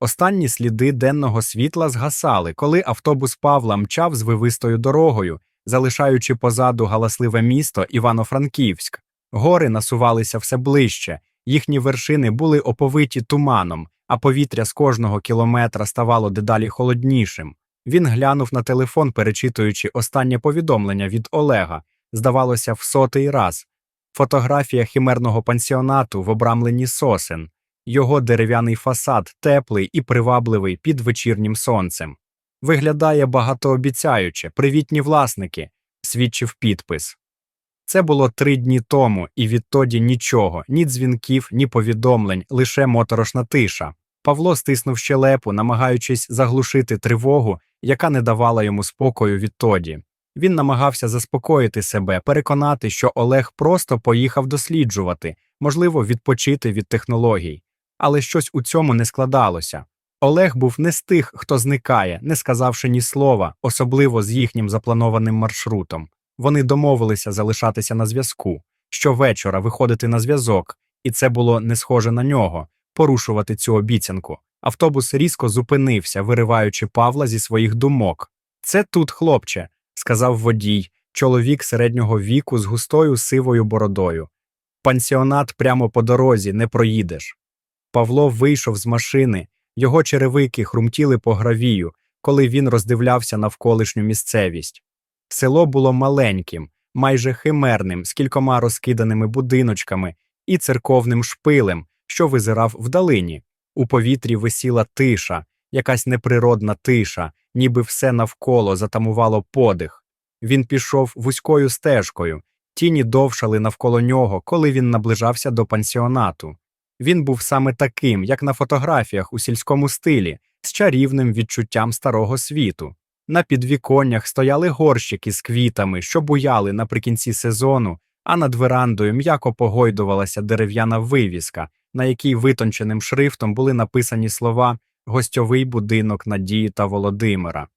Останні сліди денного світла згасали, коли автобус Павла мчав з вивистою дорогою, залишаючи позаду галасливе місто Івано-Франківськ. Гори насувалися все ближче, їхні вершини були оповиті туманом, а повітря з кожного кілометра ставало дедалі холоднішим. Він глянув на телефон, перечитуючи останнє повідомлення від Олега, здавалося, в сотий раз. Фотографія химерного пансіонату в обрамленні сосен, його дерев'яний фасад теплий і привабливий під вечірнім сонцем. Виглядає багатообіцяюче, привітні власники, свідчив підпис. Це було три дні тому, і відтоді нічого, ні дзвінків, ні повідомлень, лише моторошна тиша. Павло стиснув щелепу, намагаючись заглушити тривогу, яка не давала йому спокою відтоді. Він намагався заспокоїти себе, переконати, що Олег просто поїхав досліджувати, можливо, відпочити від технологій. Але щось у цьому не складалося. Олег був не з тих, хто зникає, не сказавши ні слова, особливо з їхнім запланованим маршрутом. Вони домовилися залишатися на зв'язку, щовечора виходити на зв'язок, і це було не схоже на нього порушувати цю обіцянку. Автобус різко зупинився, вириваючи Павла зі своїх думок. Це тут, хлопче, сказав водій, чоловік середнього віку з густою сивою бородою. Пансіонат прямо по дорозі не проїдеш. Павло вийшов з машини, його черевики хрумтіли по гравію, коли він роздивлявся навколишню місцевість. Село було маленьким, майже химерним, з кількома розкиданими будиночками і церковним шпилем, що визирав вдалині. У повітрі висіла тиша, якась неприродна тиша, ніби все навколо затамувало подих. Він пішов вузькою стежкою, тіні довшали навколо нього, коли він наближався до пансіонату. Він був саме таким, як на фотографіях у сільському стилі, з чарівним відчуттям старого світу. На підвіконнях стояли горщики з квітами, що буяли наприкінці сезону, а над верандою м'яко погойдувалася дерев'яна вивіска, на якій витонченим шрифтом були написані слова Гостьовий будинок Надії та Володимира.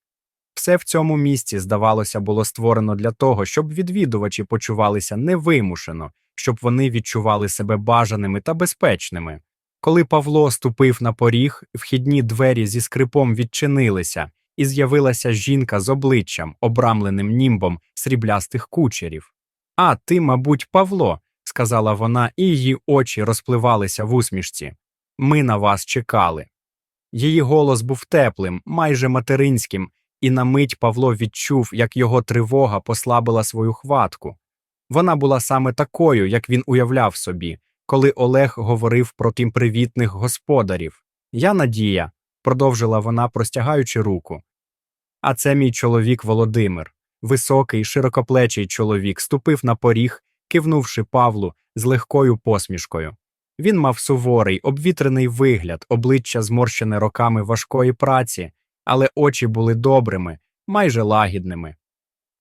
Все в цьому місці, здавалося, було створено для того, щоб відвідувачі почувалися невимушено, щоб вони відчували себе бажаними та безпечними. Коли Павло ступив на поріг, вхідні двері зі скрипом відчинилися, і з'явилася жінка з обличчям, обрамленим німбом сріблястих кучерів. А, ти, мабуть, Павло, сказала вона, і її очі розпливалися в усмішці. Ми на вас чекали. Її голос був теплим, майже материнським, і на мить Павло відчув, як його тривога послабила свою хватку. Вона була саме такою, як він уявляв собі, коли Олег говорив про тим привітних господарів. Я Надія, продовжила вона, простягаючи руку. А це мій чоловік Володимир. Високий, широкоплечий чоловік ступив на поріг, кивнувши Павлу з легкою посмішкою. Він мав суворий, обвітрений вигляд, обличчя зморщене роками важкої праці, але очі були добрими, майже лагідними.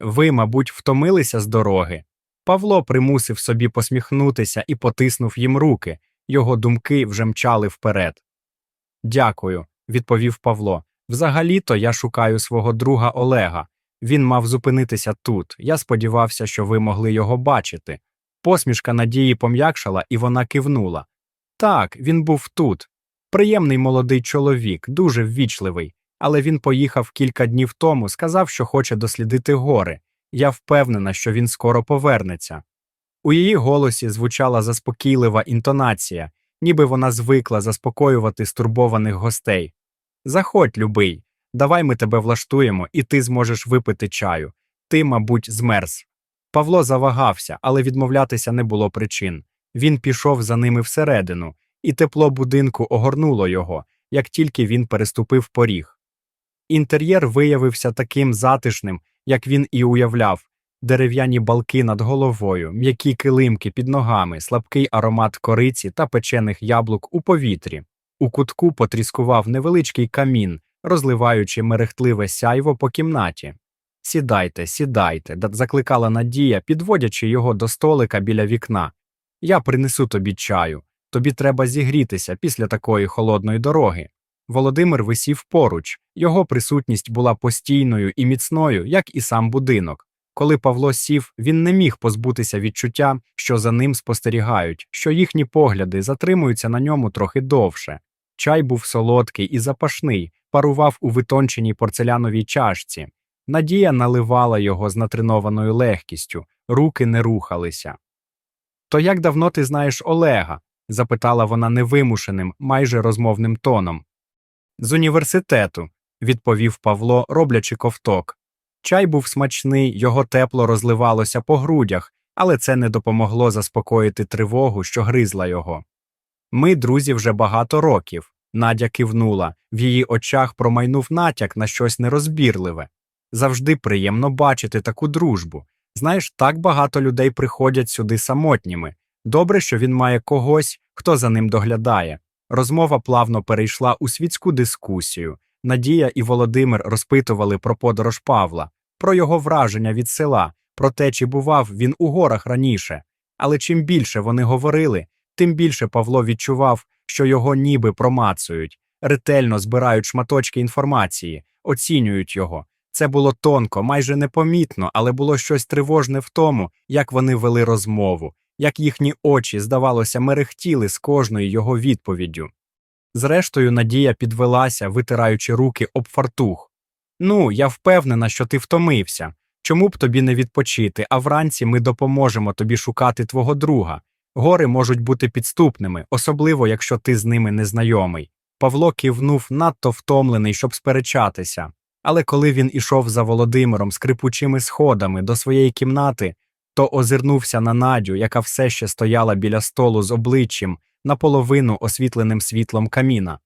Ви, мабуть, втомилися з дороги. Павло примусив собі посміхнутися і потиснув їм руки, його думки вже мчали вперед. Дякую, відповів Павло. Взагалі-то я шукаю свого друга Олега. Він мав зупинитися тут. Я сподівався, що ви могли його бачити. Посмішка Надії пом'якшала, і вона кивнула. Так, він був тут. Приємний молодий чоловік, дуже ввічливий, але він поїхав кілька днів тому, сказав, що хоче дослідити гори. Я впевнена, що він скоро повернеться. У її голосі звучала заспокійлива інтонація, ніби вона звикла заспокоювати стурбованих гостей. Заходь, любий, давай ми тебе влаштуємо, і ти зможеш випити чаю. Ти, мабуть, змерз. Павло завагався, але відмовлятися не було причин. Він пішов за ними всередину, і тепло будинку огорнуло його, як тільки він переступив поріг. Інтер'єр виявився таким затишним, як він і уявляв дерев'яні балки над головою, м'які килимки під ногами, слабкий аромат кориці та печених яблук у повітрі. У кутку потріскував невеличкий камін, розливаючи мерехтливе сяйво по кімнаті. Сідайте, сідайте, закликала Надія, підводячи його до столика біля вікна. Я принесу тобі чаю. Тобі треба зігрітися після такої холодної дороги. Володимир висів поруч, його присутність була постійною і міцною, як і сам будинок. Коли Павло сів, він не міг позбутися відчуття, що за ним спостерігають, що їхні погляди затримуються на ньому трохи довше. Чай був солодкий і запашний, парував у витонченій порцеляновій чашці. Надія наливала його з натренованою легкістю, руки не рухалися. То як давно ти знаєш Олега? запитала вона невимушеним, майже розмовним тоном. З університету, відповів Павло, роблячи ковток. Чай був смачний, його тепло розливалося по грудях, але це не допомогло заспокоїти тривогу, що гризла його. Ми, друзі, вже багато років. Надя кивнула, в її очах промайнув натяк на щось нерозбірливе. Завжди приємно бачити таку дружбу. Знаєш, так багато людей приходять сюди самотніми. Добре, що він має когось, хто за ним доглядає. Розмова плавно перейшла у світську дискусію. Надія і Володимир розпитували про подорож Павла, про його враження від села, про те, чи бував він у горах раніше. Але чим більше вони говорили, тим більше Павло відчував, що його ніби промацують, ретельно збирають шматочки інформації, оцінюють його. Це було тонко, майже непомітно, але було щось тривожне в тому, як вони вели розмову, як їхні очі, здавалося, мерехтіли з кожною його відповіддю. Зрештою, Надія підвелася, витираючи руки об фартух. Ну, я впевнена, що ти втомився. Чому б тобі не відпочити, а вранці ми допоможемо тобі шукати твого друга. Гори можуть бути підступними, особливо якщо ти з ними незнайомий. Павло кивнув надто втомлений, щоб сперечатися. Але коли він ішов за Володимиром скрипучими сходами до своєї кімнати, то озирнувся на Надю, яка все ще стояла біля столу з обличчям, наполовину освітленим світлом каміна.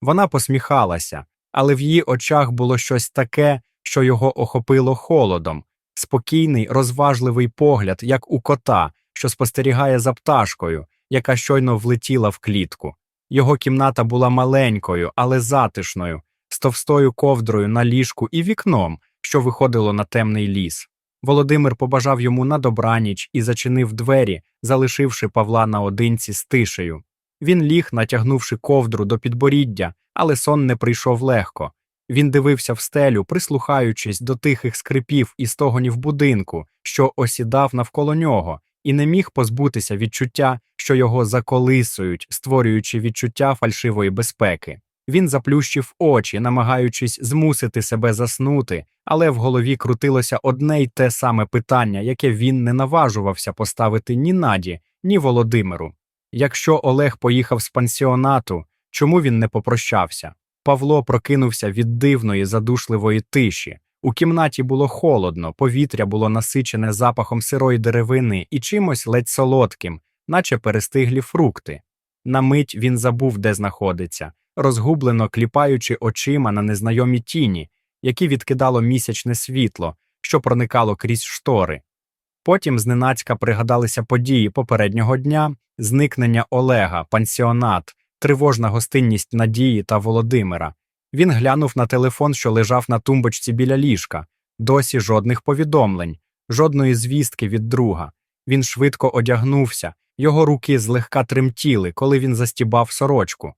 Вона посміхалася, але в її очах було щось таке, що його охопило холодом, спокійний, розважливий погляд, як у кота, що спостерігає за пташкою, яка щойно влетіла в клітку. Його кімната була маленькою, але затишною, з товстою ковдрою на ліжку і вікном, що виходило на темний ліс. Володимир побажав йому на добраніч і зачинив двері, залишивши Павла наодинці з тишею. Він ліг, натягнувши ковдру до підборіддя, але сон не прийшов легко. Він дивився в стелю, прислухаючись до тихих скрипів і стогонів будинку, що осідав навколо нього, і не міг позбутися відчуття, що його заколисують, створюючи відчуття фальшивої безпеки. Він заплющив очі, намагаючись змусити себе заснути, але в голові крутилося одне й те саме питання, яке він не наважувався поставити ні Наді, ні Володимиру. Якщо Олег поїхав з пансіонату, чому він не попрощався? Павло прокинувся від дивної, задушливої тиші. У кімнаті було холодно, повітря було насичене запахом сирої деревини і чимось ледь солодким, наче перестиглі фрукти. На мить він забув, де знаходиться, розгублено кліпаючи очима на незнайомі тіні, які відкидало місячне світло, що проникало крізь штори. Потім зненацька пригадалися події попереднього дня, зникнення Олега, пансіонат, тривожна гостинність Надії та Володимира. Він глянув на телефон, що лежав на тумбочці біля ліжка, досі жодних повідомлень, жодної звістки від друга. Він швидко одягнувся, його руки злегка тремтіли, коли він застібав сорочку.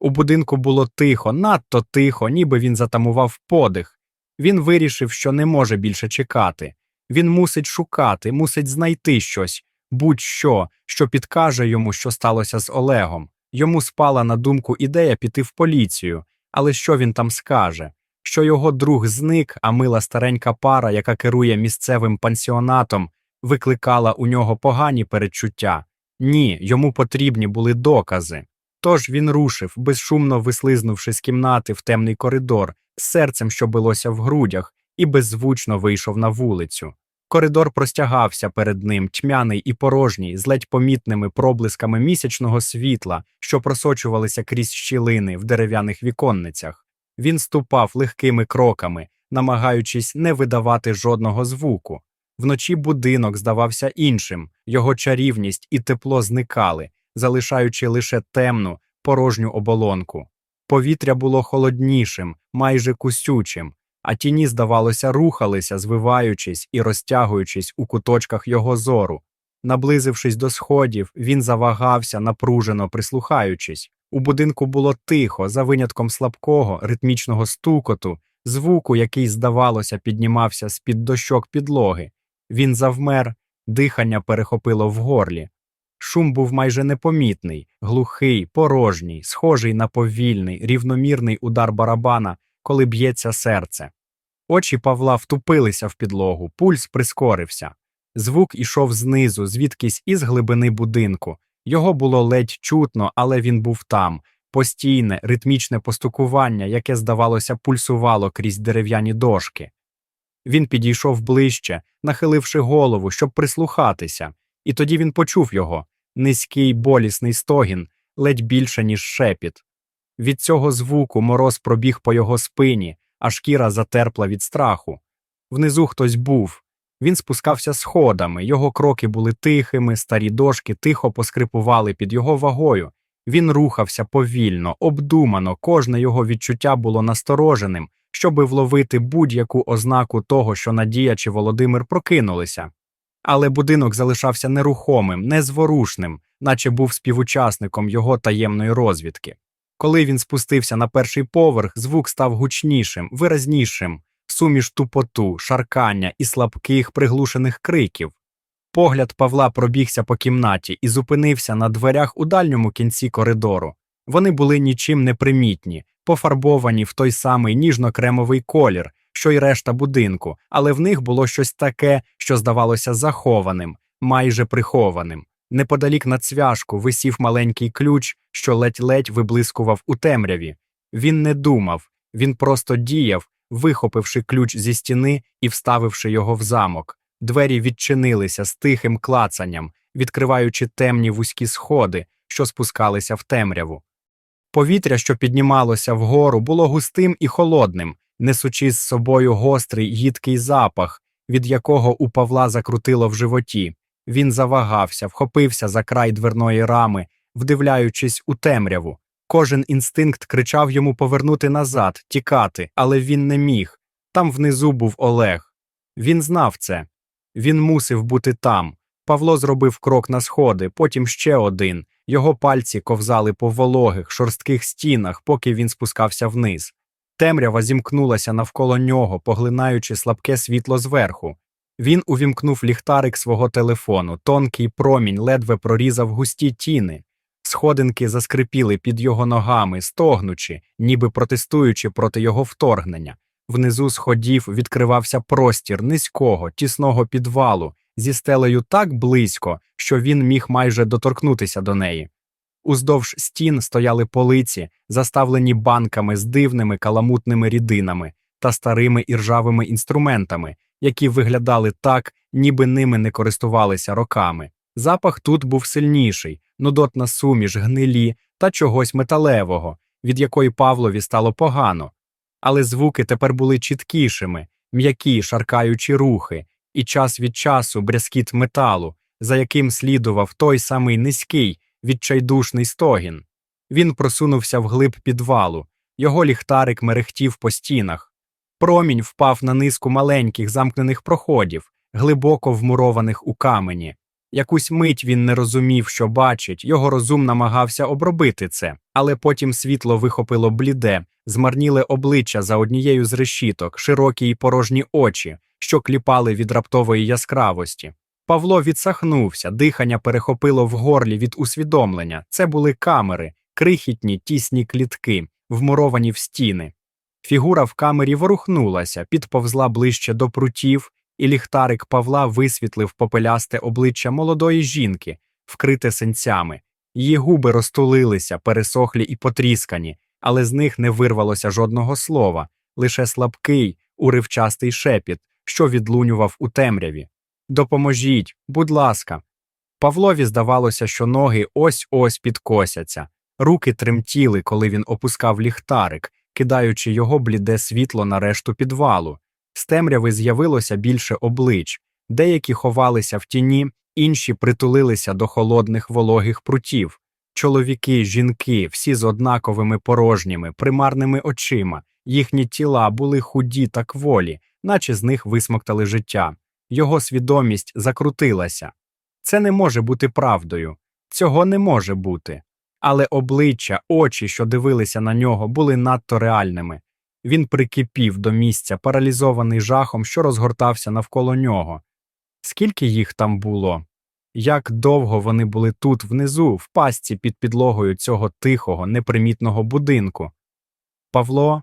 У будинку було тихо, надто тихо, ніби він затамував подих. Він вирішив, що не може більше чекати. Він мусить шукати, мусить знайти щось, будь-що, що підкаже йому, що сталося з Олегом. Йому спала на думку ідея піти в поліцію, але що він там скаже? Що його друг зник, а мила старенька пара, яка керує місцевим пансіонатом, викликала у нього погані передчуття. Ні, йому потрібні були докази. Тож він рушив, безшумно вислизнувши з кімнати в темний коридор, з серцем, що билося в грудях, і беззвучно вийшов на вулицю. Коридор простягався перед ним, тьмяний і порожній, з ледь помітними проблисками місячного світла, що просочувалися крізь щілини в дерев'яних віконницях. Він ступав легкими кроками, намагаючись не видавати жодного звуку. Вночі будинок здавався іншим, його чарівність і тепло зникали, залишаючи лише темну, порожню оболонку. Повітря було холоднішим, майже кусючим, а тіні, здавалося, рухалися, звиваючись і розтягуючись у куточках його зору. Наблизившись до сходів, він завагався, напружено прислухаючись. У будинку було тихо, за винятком слабкого, ритмічного стукоту, звуку, який, здавалося, піднімався з під дощок підлоги. Він завмер, дихання перехопило в горлі. Шум був майже непомітний, глухий, порожній, схожий на повільний, рівномірний удар барабана, коли б'ється серце. Очі Павла втупилися в підлогу, пульс прискорився. Звук ішов знизу, звідкись із глибини будинку. Його було ледь чутно, але він був там постійне, ритмічне постукування, яке, здавалося, пульсувало крізь дерев'яні дошки. Він підійшов ближче, нахиливши голову, щоб прислухатися, і тоді він почув його низький болісний стогін, ледь більше, ніж шепіт. Від цього звуку мороз пробіг по його спині, а шкіра затерпла від страху. Внизу хтось був. Він спускався сходами, його кроки були тихими, старі дошки тихо поскрипували під його вагою. Він рухався повільно, обдумано, кожне його відчуття було настороженим, щоби вловити будь-яку ознаку того, що Надія чи Володимир прокинулися. Але будинок залишався нерухомим, незворушним, наче був співучасником його таємної розвідки. Коли він спустився на перший поверх, звук став гучнішим, виразнішим, суміш тупоту, шаркання і слабких приглушених криків. Погляд Павла пробігся по кімнаті і зупинився на дверях у дальньому кінці коридору. Вони були нічим не примітні, пофарбовані в той самий ніжно-кремовий колір, що й решта будинку, але в них було щось таке, що здавалося захованим, майже прихованим. Неподалік на цвяшку висів маленький ключ, що ледь-ледь виблискував у темряві. Він не думав, він просто діяв, вихопивши ключ зі стіни і вставивши його в замок. Двері відчинилися з тихим клацанням, відкриваючи темні вузькі сходи, що спускалися в темряву. Повітря, що піднімалося вгору, було густим і холодним, несучи з собою гострий їдкий запах, від якого у Павла закрутило в животі. Він завагався, вхопився за край дверної рами, вдивляючись у темряву. Кожен інстинкт кричав йому повернути назад, тікати, але він не міг. Там внизу був Олег. Він знав це. Він мусив бути там. Павло зробив крок на сходи, потім ще один. Його пальці ковзали по вологих, шорстких стінах, поки він спускався вниз. Темрява зімкнулася навколо нього, поглинаючи слабке світло зверху. Він увімкнув ліхтарик свого телефону, тонкий промінь ледве прорізав густі тіни. Сходинки заскрипіли під його ногами, стогнучи, ніби протестуючи проти його вторгнення. Внизу сходів відкривався простір низького, тісного підвалу зі стелею так близько, що він міг майже доторкнутися до неї. Уздовж стін стояли полиці, заставлені банками з дивними каламутними рідинами та старими іржавими інструментами, які виглядали так, ніби ними не користувалися роками. Запах тут був сильніший, нудотна суміш, гнилі та чогось металевого, від якої Павлові стало погано. Але звуки тепер були чіткішими, м'які, шаркаючі рухи, і час від часу брязкіт металу, за яким слідував той самий низький, відчайдушний стогін. Він просунувся вглиб підвалу, його ліхтарик мерехтів по стінах. Промінь впав на низку маленьких замкнених проходів, глибоко вмурованих у камені. Якусь мить він не розумів, що бачить, його розум намагався обробити це, але потім світло вихопило бліде, змарніле обличчя за однією з решіток, широкі й порожні очі, що кліпали від раптової яскравості. Павло відсахнувся, дихання перехопило в горлі від усвідомлення. Це були камери, крихітні тісні клітки, вмуровані в стіни. Фігура в камері ворухнулася, підповзла ближче до прутів, і ліхтарик Павла висвітлив попелясте обличчя молодої жінки, вкрите синцями. Її губи розтулилися, пересохлі і потріскані, але з них не вирвалося жодного слова, лише слабкий, уривчастий шепіт, що відлунював у темряві. Допоможіть, будь ласка. Павлові здавалося, що ноги ось ось підкосяться, руки тремтіли, коли він опускав ліхтарик, кидаючи його бліде світло на решту підвалу. З темряви з'явилося більше облич, деякі ховалися в тіні, інші притулилися до холодних вологих прутів. Чоловіки, жінки, всі з однаковими порожніми, примарними очима, їхні тіла були худі та кволі, наче з них висмоктали життя. Його свідомість закрутилася. Це не може бути правдою, цього не може бути. Але обличчя, очі, що дивилися на нього, були надто реальними. Він прикипів до місця, паралізований жахом, що розгортався навколо нього. Скільки їх там було? Як довго вони були тут внизу, в пастці під підлогою цього тихого, непримітного будинку. Павло.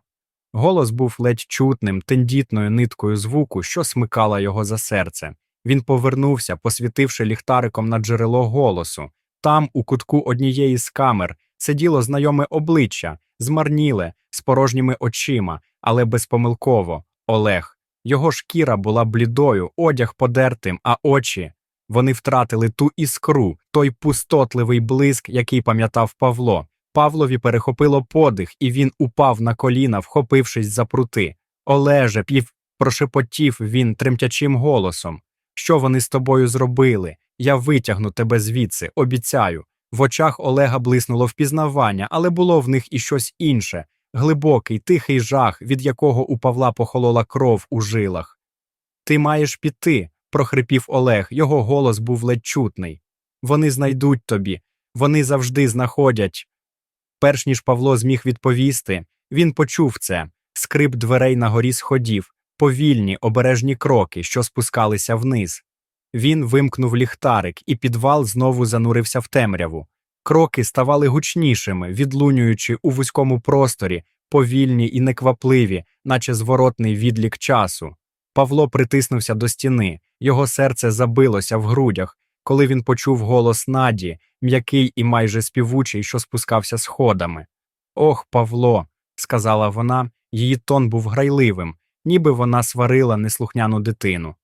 Голос був ледь чутним, тендітною ниткою звуку, що смикала його за серце. Він повернувся, посвітивши ліхтариком на джерело голосу. Там, у кутку однієї з камер, сиділо знайоме обличчя, змарніле, з порожніми очима, але безпомилково Олег. Його шкіра була блідою, одяг подертим, а очі. Вони втратили ту іскру, той пустотливий блиск, який пам'ятав Павло. Павлові перехопило подих, і він упав на коліна, вхопившись за прути. Олеже, пів прошепотів він тремтячим голосом. Що вони з тобою зробили? Я витягну тебе звідси, обіцяю. В очах Олега блиснуло впізнавання, але було в них і щось інше глибокий, тихий жах, від якого у Павла похолола кров у жилах. Ти маєш піти, прохрипів Олег, його голос був ледь чутний. Вони знайдуть тобі, вони завжди знаходять. Перш ніж Павло зміг відповісти, він почув це скрип дверей на горі сходів, повільні, обережні кроки, що спускалися вниз. Він вимкнув ліхтарик, і підвал знову занурився в темряву. Кроки ставали гучнішими, відлунюючи у вузькому просторі, повільні і неквапливі, наче зворотний відлік часу. Павло притиснувся до стіни, його серце забилося в грудях, коли він почув голос Наді, м'який і майже співучий, що спускався сходами. Ох, Павло, сказала вона, її тон був грайливим, ніби вона сварила неслухняну дитину.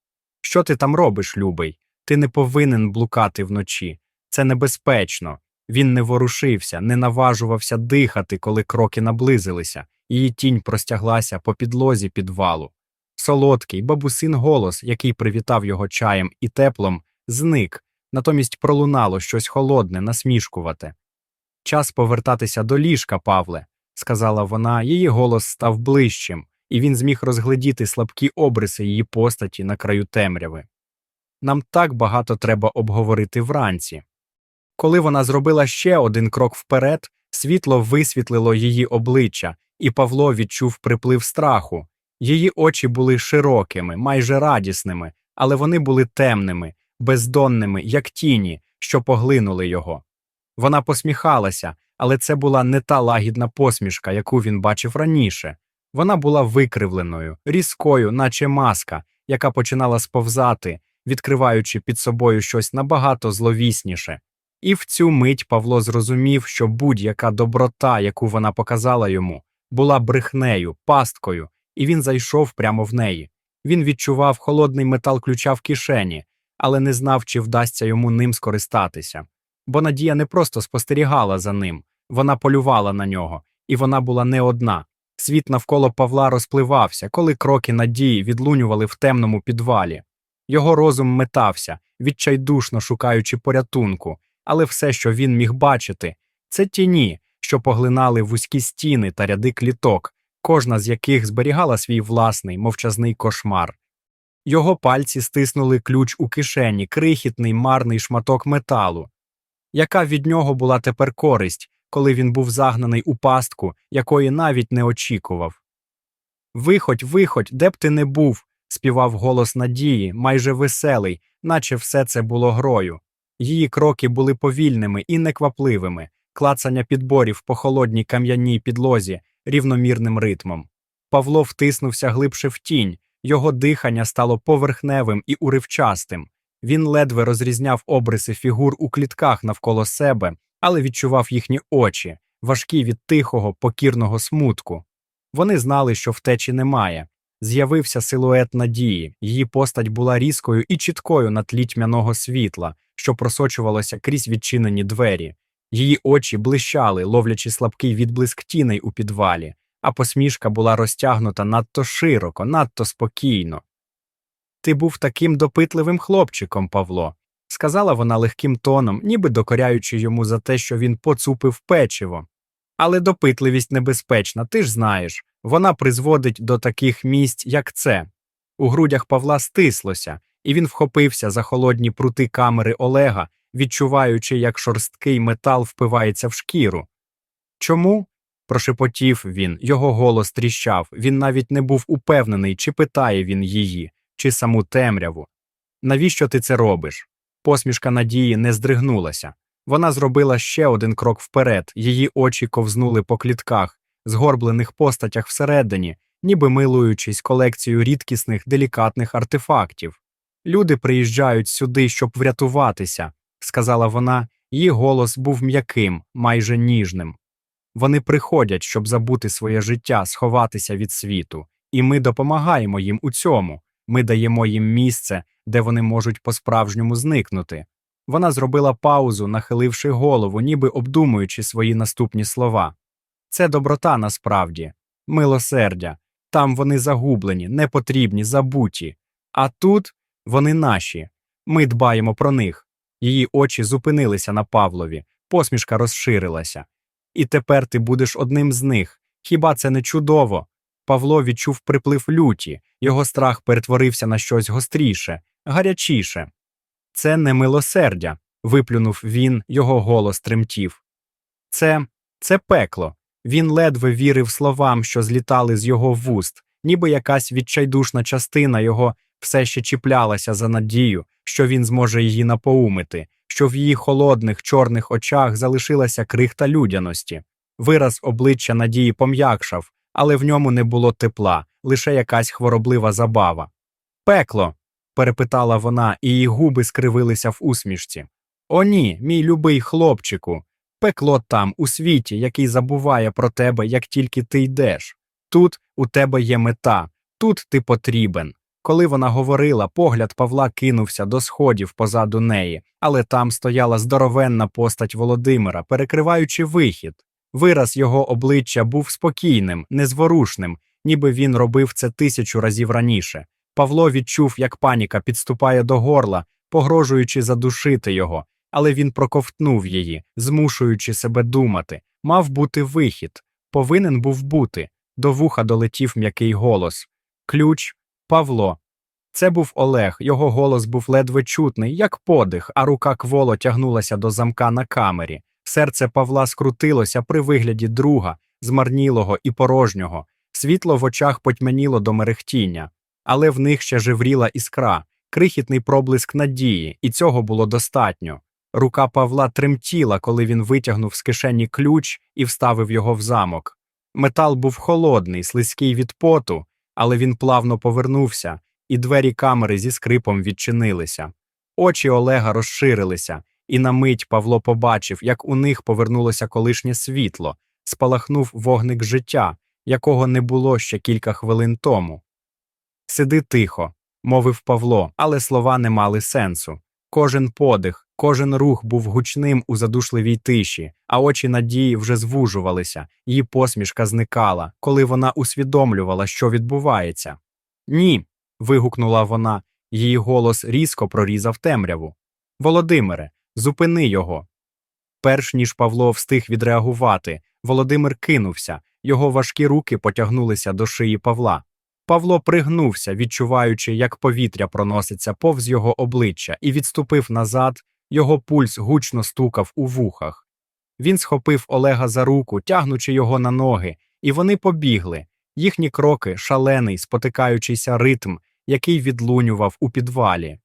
Що ти там робиш, любий? Ти не повинен блукати вночі. Це небезпечно. Він не ворушився, не наважувався дихати, коли кроки наблизилися, її тінь простяглася по підлозі підвалу. Солодкий, бабусин голос, який привітав його чаєм і теплом, зник, натомість пролунало щось холодне, насмішкувате. Час повертатися до ліжка, Павле, сказала вона, її голос став ближчим, і він зміг розгледіти слабкі обриси її постаті на краю темряви. Нам так багато треба обговорити вранці. Коли вона зробила ще один крок вперед, світло висвітлило її обличчя, і Павло відчув приплив страху. Її очі були широкими, майже радісними, але вони були темними, бездонними, як тіні, що поглинули його. Вона посміхалася, але це була не та лагідна посмішка, яку він бачив раніше. Вона була викривленою, різкою, наче маска, яка починала сповзати, відкриваючи під собою щось набагато зловісніше. І в цю мить Павло зрозумів, що будь-яка доброта, яку вона показала йому, була брехнею, пасткою, і він зайшов прямо в неї. Він відчував холодний метал ключа в кишені, але не знав, чи вдасться йому ним скористатися. Бо Надія не просто спостерігала за ним, вона полювала на нього, і вона була не одна. Світ навколо Павла розпливався, коли кроки надії відлунювали в темному підвалі. Його розум метався, відчайдушно шукаючи порятунку, але все, що він міг бачити, це тіні, що поглинали вузькі стіни та ряди кліток, кожна з яких зберігала свій власний мовчазний кошмар. Його пальці стиснули ключ у кишені, крихітний марний шматок металу. Яка від нього була тепер користь, коли він був загнаний у пастку, якої навіть не очікував? Виходь, виходь, де б ти не був, співав голос надії, майже веселий, наче все це було грою. Її кроки були повільними і неквапливими, клацання підборів по холодній кам'яній підлозі рівномірним ритмом. Павло втиснувся глибше в тінь, його дихання стало поверхневим і уривчастим. Він ледве розрізняв обриси фігур у клітках навколо себе, але відчував їхні очі, важкі від тихого, покірного смутку. Вони знали, що втечі немає. З'явився силует надії, її постать була різкою і чіткою на тлі тьмяного світла, що просочувалося крізь відчинені двері. Її очі блищали, ловлячи слабкий відблиск тіней у підвалі, а посмішка була розтягнута надто широко, надто спокійно. Ти був таким допитливим хлопчиком, Павло, сказала вона легким тоном, ніби докоряючи йому за те, що він поцупив печиво. Але допитливість небезпечна, ти ж знаєш, вона призводить до таких місць, як це. У грудях Павла стислося, і він вхопився за холодні прути камери Олега, відчуваючи, як шорсткий метал впивається в шкіру. Чому? Прошепотів він, його голос тріщав, він навіть не був упевнений, чи питає він її, чи саму темряву. Навіщо ти це робиш? Посмішка Надії не здригнулася. Вона зробила ще один крок вперед, її очі ковзнули по клітках, згорблених постатях всередині, ніби милуючись колекцією рідкісних делікатних артефактів. Люди приїжджають сюди, щоб врятуватися, сказала вона, її голос був м'яким, майже ніжним. Вони приходять, щоб забути своє життя, сховатися від світу, і ми допомагаємо їм у цьому. Ми даємо їм місце, де вони можуть по-справжньому зникнути. Вона зробила паузу, нахиливши голову, ніби обдумуючи свої наступні слова. Це доброта насправді, милосердя. Там вони загублені, непотрібні, забуті. А тут вони наші. Ми дбаємо про них. Її очі зупинилися на Павлові, посмішка розширилася. І тепер ти будеш одним з них. Хіба це не чудово? Павло відчув приплив люті, його страх перетворився на щось гостріше, гарячіше. Це не милосердя, виплюнув він, його голос тремтів. Це це пекло. Він ледве вірив словам, що злітали з його вуст, ніби якась відчайдушна частина його все ще чіплялася за надію, що він зможе її напоумити, що в її холодних чорних очах залишилася крихта людяності. Вираз обличчя надії пом'якшав, але в ньому не було тепла, лише якась хвороблива забава. Пекло. перепитала вона, і її губи скривилися в усмішці. О, ні, мій любий хлопчику. Пекло там, у світі, який забуває про тебе, як тільки ти йдеш. Тут у тебе є мета, тут ти потрібен. Коли вона говорила, погляд Павла кинувся до сходів позаду неї, але там стояла здоровенна постать Володимира, перекриваючи вихід. Вираз його обличчя був спокійним, незворушним, ніби він робив це тисячу разів раніше. Павло відчув, як паніка підступає до горла, погрожуючи задушити його, але він проковтнув її, змушуючи себе думати. Мав бути вихід, повинен був бути. До вуха долетів м'який голос. Ключ Павло. Це був Олег, його голос був ледве чутний, як подих, а рука кволо тягнулася до замка на камері. Серце Павла скрутилося при вигляді друга, змарнілого і порожнього. Світло в очах потьмяніло до мерехтіння, але в них ще живріла іскра, крихітний проблиск надії, і цього було достатньо. Рука Павла тремтіла, коли він витягнув з кишені ключ і вставив його в замок. Метал був холодний, слизький від поту, але він плавно повернувся, і двері камери зі скрипом відчинилися. Очі Олега розширилися, і на мить Павло побачив, як у них повернулося колишнє світло, спалахнув вогник життя, якого не було ще кілька хвилин тому. Сиди тихо, мовив Павло, але слова не мали сенсу. Кожен подих, кожен рух був гучним у задушливій тиші, а очі надії вже звужувалися, її посмішка зникала, коли вона усвідомлювала, що відбувається. Ні. вигукнула вона, її голос різко прорізав темряву. Володимире, зупини його. Перш ніж Павло встиг відреагувати, Володимир кинувся, його важкі руки потягнулися до шиї Павла. Павло пригнувся, відчуваючи, як повітря проноситься повз його обличчя, і відступив назад, його пульс гучно стукав у вухах. Він схопив Олега за руку, тягнучи його на ноги, і вони побігли. Їхні кроки шалений, спотикаючийся ритм, який відлунював у підвалі.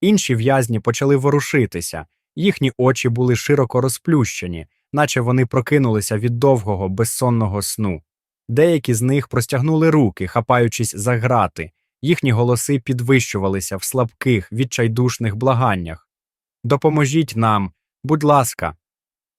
Інші в'язні почали ворушитися, їхні очі були широко розплющені, наче вони прокинулися від довгого, безсонного сну. Деякі з них простягнули руки, хапаючись за грати, їхні голоси підвищувалися в слабких, відчайдушних благаннях. Допоможіть нам, будь ласка.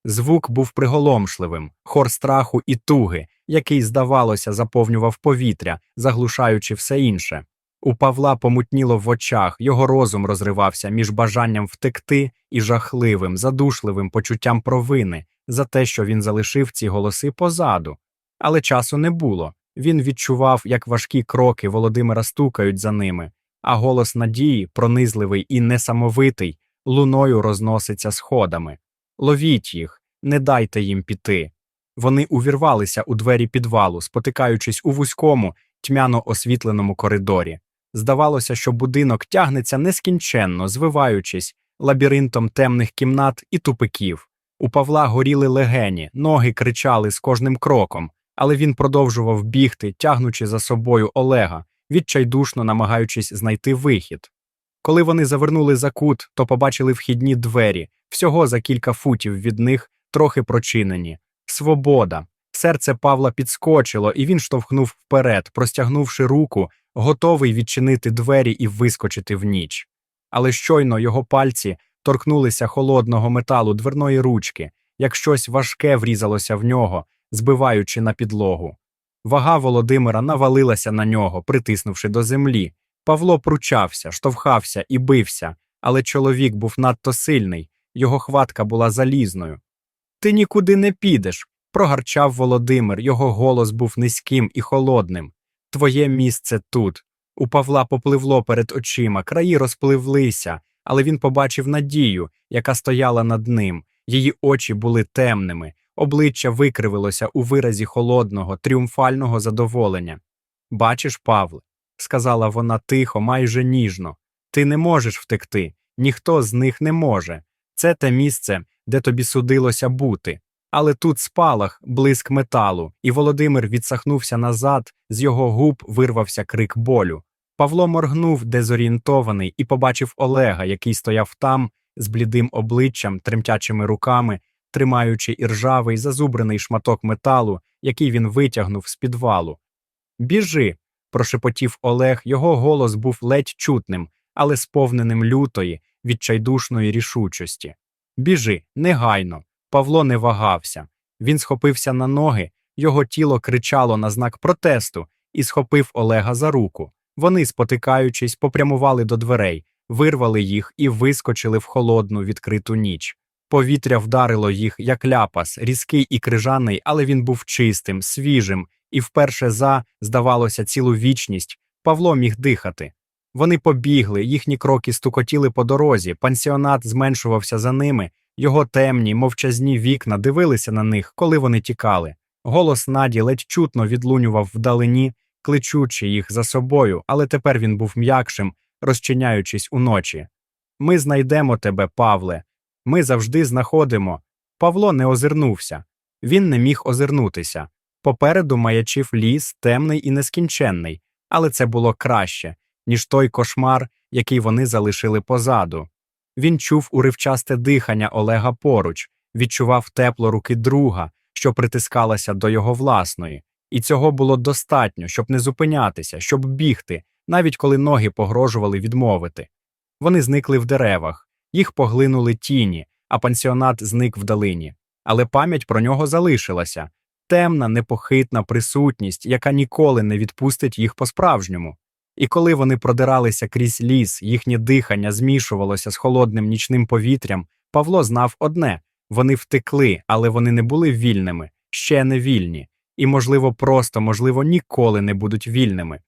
Звук був приголомшливим, хор страху і туги, який, здавалося, заповнював повітря, заглушаючи все інше. У Павла помутніло в очах, його розум розривався між бажанням втекти і жахливим, задушливим почуттям провини за те, що він залишив ці голоси позаду. Але часу не було. Він відчував, як важкі кроки Володимира стукають за ними, а голос надії, пронизливий і несамовитий, луною розноситься сходами. Ловіть їх, не дайте їм піти. Вони увірвалися у двері підвалу, спотикаючись у вузькому, тьмяно освітленому коридорі. Здавалося, що будинок тягнеться нескінченно, звиваючись лабіринтом темних кімнат і тупиків. У Павла горіли легені, ноги кричали з кожним кроком, але він продовжував бігти, тягнучи за собою Олега, відчайдушно намагаючись знайти вихід. Коли вони завернули за кут, то побачили вхідні двері, всього за кілька футів від них, трохи прочинені. Свобода. Серце Павла підскочило, і він штовхнув вперед, простягнувши руку, готовий відчинити двері і вискочити в ніч. Але щойно його пальці торкнулися холодного металу дверної ручки, як щось важке врізалося в нього, збиваючи на підлогу. Вага Володимира навалилася на нього, притиснувши до землі. Павло пручався, штовхався і бився, але чоловік був надто сильний, його хватка була залізною. Ти нікуди не підеш, прогарчав Володимир, його голос був низьким і холодним. Твоє місце тут. У Павла попливло перед очима, краї розпливлися, але він побачив надію, яка стояла над ним. Її очі були темними, обличчя викривилося у виразі холодного, тріумфального задоволення. Бачиш, Павле, сказала вона тихо, майже ніжно, ти не можеш втекти, ніхто з них не може. Це те місце, де тобі судилося бути. Але тут спалах, блиск металу, і Володимир відсахнувся назад, з його губ вирвався крик болю. Павло моргнув дезорієнтований і побачив Олега, який стояв там, з блідим обличчям, тремтячими руками, тримаючи іржавий зазубрений шматок металу, який він витягнув з підвалу. Біжи. прошепотів Олег, його голос був ледь чутним, але сповненим лютої, відчайдушної рішучості. Біжи, негайно. Павло не вагався. Він схопився на ноги, його тіло кричало на знак протесту і схопив Олега за руку. Вони, спотикаючись, попрямували до дверей, вирвали їх і вискочили в холодну відкриту ніч. Повітря вдарило їх, як ляпас, різкий і крижаний, але він був чистим, свіжим, і вперше за, здавалося, цілу вічність Павло міг дихати. Вони побігли, їхні кроки стукотіли по дорозі, пансіонат зменшувався за ними, його темні, мовчазні вікна дивилися на них, коли вони тікали. Голос Наді ледь чутно відлунював вдалині, кличучи їх за собою, але тепер він був м'якшим, розчиняючись уночі. Ми знайдемо тебе, Павле. Ми завжди знаходимо. Павло не озирнувся. Він не міг озирнутися. Попереду маячив ліс, темний і нескінченний, але це було краще, ніж той кошмар, який вони залишили позаду. Він чув уривчасте дихання Олега поруч, відчував тепло руки друга, що притискалася до його власної, і цього було достатньо, щоб не зупинятися, щоб бігти, навіть коли ноги погрожували відмовити. Вони зникли в деревах, їх поглинули тіні, а пансіонат зник вдалині. Але пам'ять про нього залишилася темна, непохитна присутність, яка ніколи не відпустить їх по-справжньому. І коли вони продиралися крізь ліс, їхнє дихання змішувалося з холодним нічним повітрям, Павло знав одне вони втекли, але вони не були вільними, ще не вільні, і, можливо, просто, можливо, ніколи не будуть вільними.